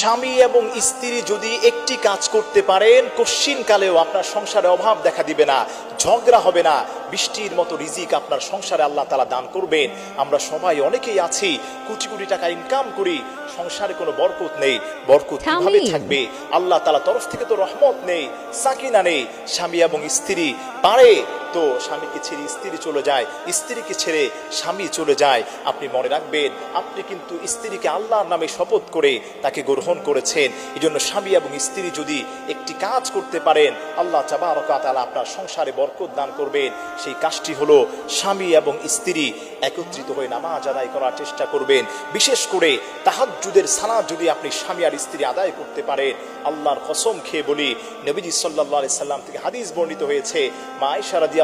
স্বামী এবং স্ত্রী যদি একটি কাজ করতে পারেন কশ্চিন কালেও আপনার সংসারে অভাব দেখা দিবে না ঝগড়া হবে না। বৃষ্টির মতো রিজিক আপনার সংসারে আল্লাহ তালা দান করবেন। আমরা সবাই অনেকেই আছি কোটি কোটি টাকা ইনকাম করি সংসারে কোনো বরকত নেই। বরকত কীভাবে থাকবে? আল্লাহ তালা তরফ থেকে তো রহমত নেই সাকিনা নেই। স্বামী এবং স্ত্রী পারে তো স্বামীকে ছেড়ে স্ত্রী চলে যায়, স্ত্রীকে ছেড়ে স্বামী চলে যায়। আপনি মনে রাখবেন, আপনি কিন্তু স্ত্রীকে আল্লাহর নামে শপথ করে তাকে গ্রহণ করেছেন। এই জন্য স্বামী এবং স্ত্রী যদি একটি কাজ করতে পারেন, আল্লাহ চাবারকাতালা আপনার সংসারে বরকত দান করবেন। সেই কাজটি হলো স্বামী এবং স্ত্রী একত্রিত হয়ে নামাজ আদায় করার চেষ্টা করবেন। বিশেষ করে তাহাজ্জুদের সানা যদি আপনি স্বামী আর স্ত্রী আদায় করতে পারেন, আল্লাহর কসম খেয়ে বলি, নবীজি সাল্লাহ সাল্লাম থেকে হাদিস বর্ণিত হয়েছে, মা আয়েশা রাদি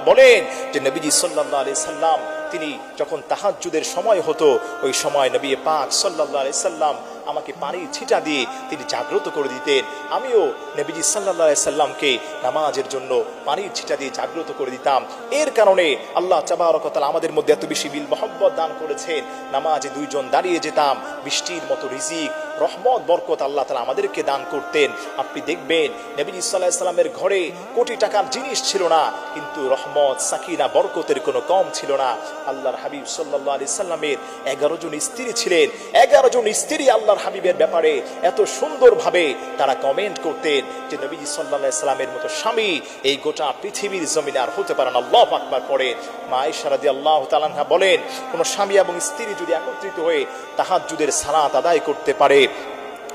বলেন যে নবীজি সাল্লাহ সাল্লাম, তিনি যখন তাহাজ্জুদের সময় হতো, ওই সময় নবী পাক সাল্লাহ আলি সাল্লাম আমাকে পানির ছিটা দিয়ে তিনি জাগ্রত করে দিতেন। আমিও নবীজি সাল্লাহ সাল্লামকে নামাজের জন্য পানির ছিটা দিয়ে জাগ্রত করে দিতাম। এর কারণে আল্লাহ চাবারকতাল আমাদের মধ্যে এত বেশি বিল মহব্বত দান করেছেন। নামাজে দুইজন দাঁড়িয়ে যেতাম, বৃষ্টির মতো রিজিক রহমত, বরকত আল্লাহ তালা আমাদেরকে দান করতেন। আপনি দেখবেন নবীজি সাল্লাহ সাল্লামের ঘরে কোটি টাকার জিনিস ছিল না, কিন্তু রহমত, সাকিনা, বরকতের কোনো কম ছিল না। আল্লাহর হাবিব সাল্লাহ আলি সাল্লামের এগারো জন স্ত্রী ছিলেন। এগারো জন স্ত্রী আল্লাহর হাবিবের ব্যাপারে এত সুন্দরভাবে তারা কমেন্ট করতেন যে নবীজি সাল্লাহ সাল্লামের মতো স্বামী এই গোটা পৃথিবীর জমিনে আর হতে পারে না। আল্লাহ আকবার পরে মা ইশারাদি আল্লাহ তালানহা বলেন, কোনো স্বামী এবং স্ত্রী যদি একত্রিত হয়ে তাহাজ্জুদের সালাত আদায় করতে পারে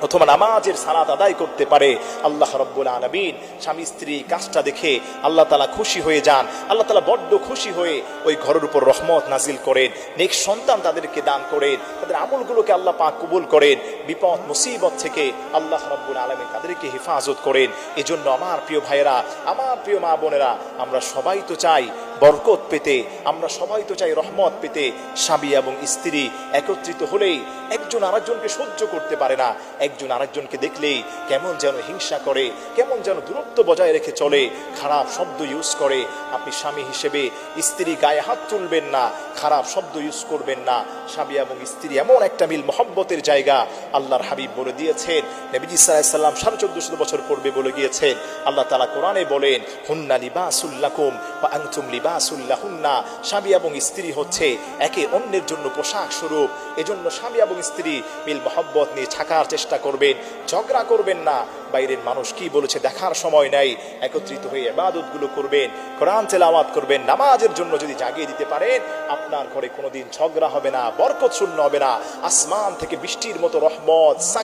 অথবা নামাজের সালাত আদায় করতে পারে। আল্লাহ রব্বুল আলমিন স্বামী স্ত্রী কাজটা দেখে আল্লাহ তালা খুশি হয়ে যান। আল্লাহ তালা বড্ড খুশি হয়ে ওই ঘরের উপর রহমত নাজিল করেন। নেক্সট সন্তান তাদেরকে দান করেন। তাদের আমলগুলোকে আল্লাহ পাক কবুল করেন। বিপদ, মুসিবত থেকে আল্লাহ রব্বুল আলমিন তাদেরকে হেফাজত করেন। এজন্য আমার প্রিয় ভাইয়েরা, আমার প্রিয় মা বোনেরা আমরা সবাই তো চাই বরকত পেতে, আমরা সবাই তো চাই রহমত পেতে। স্বামী এবং স্ত্রী একত্রিত হলেই একজন আরেকজনকে সহ্য করতে পারে না। একজন আরেকজনকে দেখলেই কেমন যেন হিংসা করে, কেমন যেন দূরত্ব বজায় রেখে চলে, খারাপ শব্দ ইউজ করে। আপনি স্বামী হিসেবে স্ত্রী গায়ে হাত তুলবেন না, খারাপ শব্দ ইউজ করবেন না। স্বামী এবং স্ত্রী এমন একটা মিল মহব্বতের জায়গা। আল্লাহর হাবিব বলে দিয়েছেন, নবীজি সাল্লাম সাড়ে চোদ্দশো বছর পূর্বে বলে গিয়েছেন, আল্লাহ তালা কোরআনে বলেন, হুন্না লিবাসুল্লাকুম বা আংতুম লিবাসুল্লাহুন্না স্বামী এবং স্ত্রী হচ্ছে একে অন্যের জন্য পোশাক স্বরূপ। এজন্য স্বামী এবং স্ত্রী মিল মহব্বত নিয়ে চেষ্টা করবেন। ঝগড়া করবেন না। বাইরের মানুষ কি বলেছে দেখার সময় নাই। একত্রিত হয়ে এবাদতগুলো করবেন, কোরআন তেলাওয়াত করবেন, নামাজের জন্য যদি জাগিয়ে দিতে পারেন, আপনার ঘরে কোনোদিন ঝগড়া হবে না, বরকত শূন্য হবে না। আসমান থেকে বৃষ্টির মতো রহমত